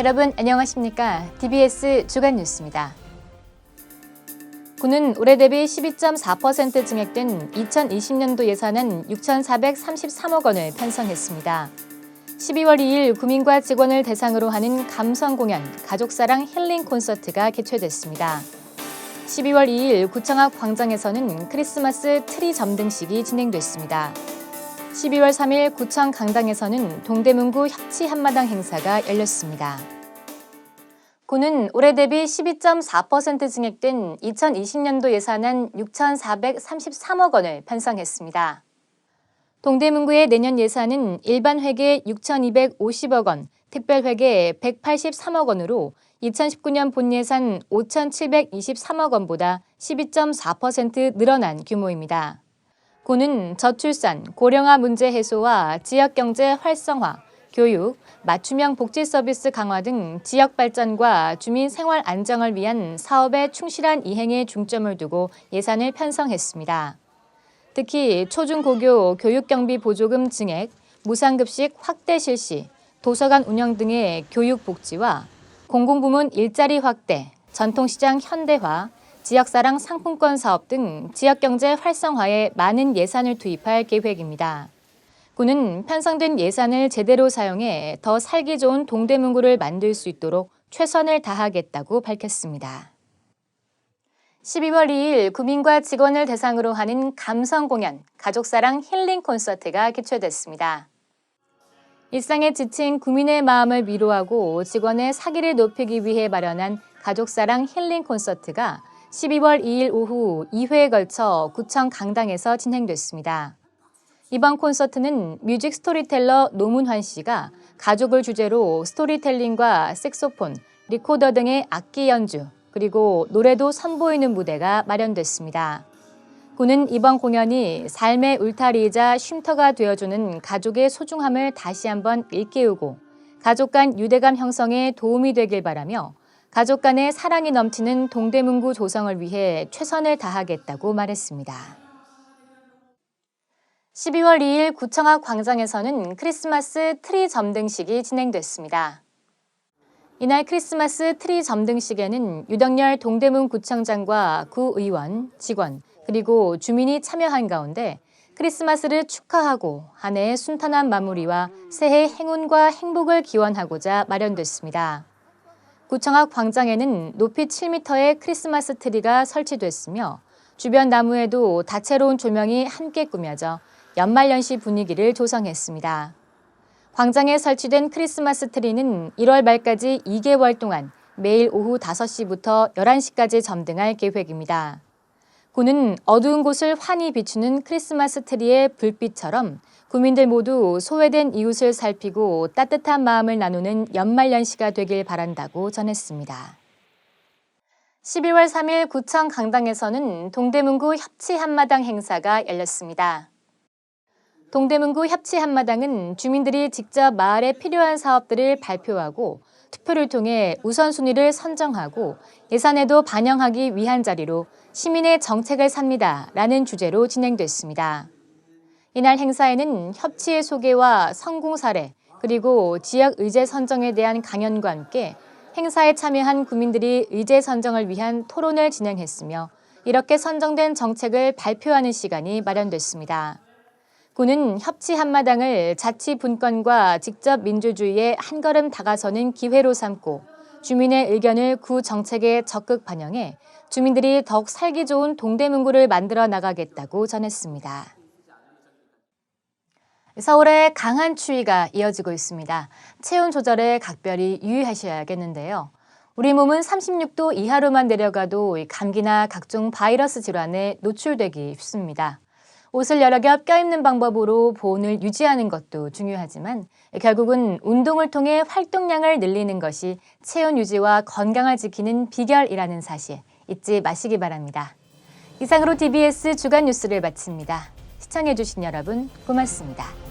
여러분 안녕하십니까? DBS 주간 뉴스입니다. 군은 올해 대비 12.4% 증액된 2020년도 예산은 6,433억 원을 편성했습니다. 12월 2일 구민과 직원을 대상으로 하는 감성 공연 가족사랑 힐링 콘서트가 개최됐습니다. 12월 2일 구청 앞 광장에서는 크리스마스 트리 점등식이 진행됐습니다. 12월 3일 구청 강당에서는 동대문구 협치 한마당 행사가 열렸습니다. 군은 올해 대비 12.4% 증액된 2020년도 예산안 6,433억 원을 편성했습니다. 동대문구의 내년 예산은 일반 회계 6,250억 원, 특별 회계 183억 원으로 2019년 본 예산 5,723억 원보다 12.4% 늘어난 규모입니다. 고는 저출산, 고령화 문제 해소와 지역 경제 활성화, 교육, 맞춤형 복지 서비스 강화 등 지역 발전과 주민 생활 안정을 위한 사업의 충실한 이행에 중점을 두고 예산을 편성했습니다. 특히 초중고교 교육경비 보조금 증액, 무상급식 확대 실시, 도서관 운영 등의 교육 복지와 공공부문 일자리 확대, 전통시장 현대화, 지역사랑 상품권 사업 등 지역경제 활성화에 많은 예산을 투입할 계획입니다. 군은 편성된 예산을 제대로 사용해 더 살기 좋은 동대문구를 만들 수 있도록 최선을 다하겠다고 밝혔습니다. 12월 2일 구민과 직원을 대상으로 하는 감성 공연 가족사랑 힐링 콘서트가 개최됐습니다. 일상에 지친 구민의 마음을 위로하고 직원의 사기를 높이기 위해 마련한 가족사랑 힐링 콘서트가 12월 2일 오후 2회에 걸쳐 구청 강당에서 진행됐습니다. 이번 콘서트는 뮤직 스토리텔러 노문환 씨가 가족을 주제로 스토리텔링과 색소폰, 리코더 등의 악기 연주, 그리고 노래도 선보이는 무대가 마련됐습니다. 군은 이번 공연이 삶의 울타리이자 쉼터가 되어주는 가족의 소중함을 다시 한번 일깨우고 가족 간 유대감 형성에 도움이 되길 바라며 가족 간의 사랑이 넘치는 동대문구 조성을 위해 최선을 다하겠다고 말했습니다. 12월 2일 구청 앞 광장에서는 크리스마스 트리 점등식이 진행됐습니다. 이날 크리스마스 트리 점등식에는 유덕열 동대문 구청장과 구의원, 직원, 그리고 주민이 참여한 가운데 크리스마스를 축하하고 한 해의 순탄한 마무리와 새해 행운과 행복을 기원하고자 마련됐습니다. 구청 앞 광장에는 높이 7m의 크리스마스 트리가 설치됐으며 주변 나무에도 다채로운 조명이 함께 꾸며져 연말연시 분위기를 조성했습니다. 광장에 설치된 크리스마스 트리는 1월 말까지 2개월 동안 매일 오후 5시부터 11시까지 점등할 계획입니다. 군은 어두운 곳을 환히 비추는 크리스마스 트리의 불빛처럼 구민들 모두 소외된 이웃을 살피고 따뜻한 마음을 나누는 연말연시가 되길 바란다고 전했습니다. 12월 3일 구청 강당에서는 동대문구 협치 한마당 행사가 열렸습니다. 동대문구 협치 한마당은 주민들이 직접 마을에 필요한 사업들을 발표하고 투표를 통해 우선순위를 선정하고 예산에도 반영하기 위한 자리로 시민의 정책을 삽니다. 라는 주제로 진행됐습니다. 이날 행사에는 협치의 소개와 성공 사례, 그리고 지역 의제 선정에 대한 강연과 함께 행사에 참여한 구민들이 의제 선정을 위한 토론을 진행했으며 이렇게 선정된 정책을 발표하는 시간이 마련됐습니다. 군은 협치 한마당을 자치 분권과 직접 민주주의에 한 걸음 다가서는 기회로 삼고 주민의 의견을 구 정책에 적극 반영해 주민들이 더욱 살기 좋은 동대문구를 만들어 나가겠다고 전했습니다. 서울의 강한 추위가 이어지고 있습니다. 체온 조절에 각별히 유의하셔야겠는데요. 우리 몸은 36도 이하로만 내려가도 감기나 각종 바이러스 질환에 노출되기 쉽습니다. 옷을 여러 겹 껴입는 방법으로 보온을 유지하는 것도 중요하지만 결국은 운동을 통해 활동량을 늘리는 것이 체온 유지와 건강을 지키는 비결이라는 사실 잊지 마시기 바랍니다. 이상으로 DBS 주간 뉴스를 마칩니다. 시청해주신 여러분 고맙습니다.